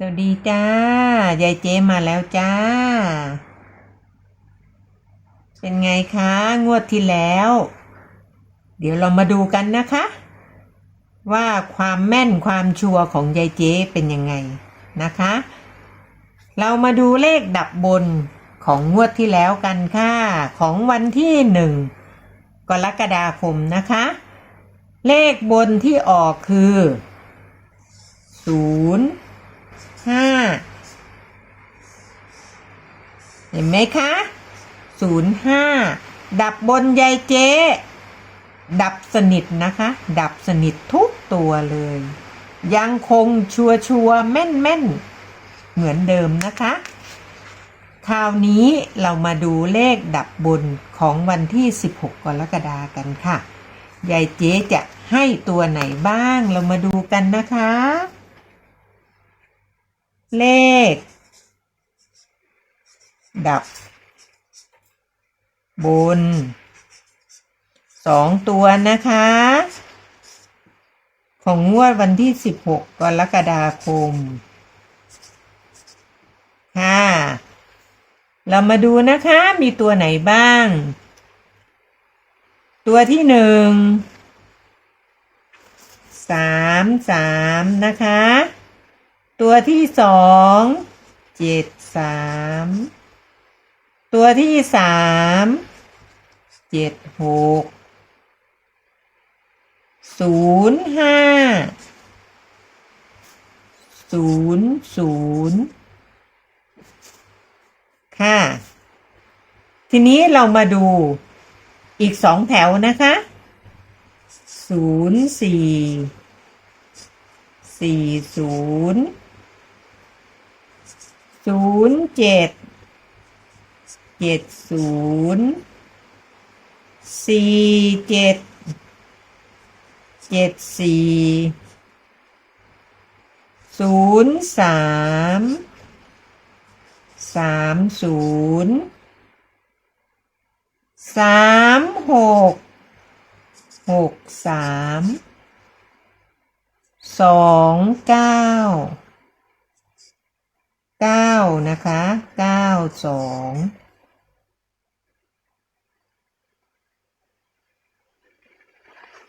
สวัสดีจ้า ยายเจมาแล้วจ้า เป็นไงคะ งวดที่แล้ว เดี๋ยวเรามาดูกันนะคะ ว่าความแม่นความชัวร์ของยายเจเป็นยังไงนะคะ เรามาดูเลขดับบนของงวดที่แล้วกันค่ะ ของวันที่หนึ่งกรกฎาคมนะคะ เลขบนที่ออกคือศูนย์ ห้าเห็นไหมคะศูนย์ห้าดับบนยายเจ๊ดับสนิทนะคะ ดับสนิททุกตัวเลย ยังคงชัวชัวร์แม่นแม่นเหมือนเดิมนะคะ คราวนี้เรามาดูเลขดับบนของวันที่ 16 กรกฎากันค่ะยายเจ๊จะให้ตัวไหนบ้างเรามาดูกันนะคะ เลข ดับบนสองตัวนะคะ ของงวดวันที่16กรกฎาคมค่ะเรามาดูนะคะมีตัวไหนบ้าง ตัวที่หนึ่งสามสามนะคะ ตัวที่สองเจ็ดสามตัวที่สามเจ็ดหกศูนย์ห้าศูนย์ศูนย์ค่ะ ทีนี้เรามาดูอีกสองแถวนะคะศูนย์สี่สี่ศูนย์ ศูนย์เจ็ดเจ็ดศูนย์สี่เจ็ดเจ็ดสี่ศูนย์สามสามศูนย์สามหกหกสามสองเก้า เก้านะคะเก้าสอง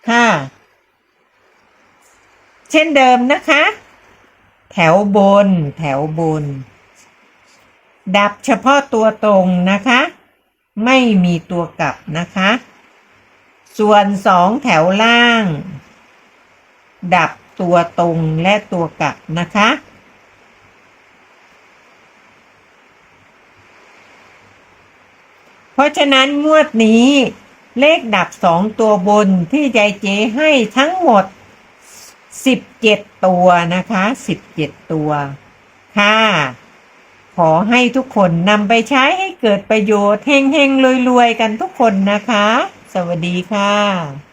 ค่ะเช่นเดิมนะคะ แถวบน แถวบน ดับเฉพาะตัวตรงนะคะ ไม่มีตัวกลับนะคะ ส่วนสองแถวล่าง ดับตัวตรงและตัวกลับนะคะ เพ ราะฉะนั้นงวดนี้ เลขดับสองตัวบนที่ยายเจให้ทั้งหมดสิบเจ็ดตัวนะคะสิบเจ็ดตัว ค่ะ ขอให้ทุกคนนำไปใช้ให้เกิดประโยชน์เฮงๆรวยๆ กันทุกคนนะคะ สวัสดีค่ะ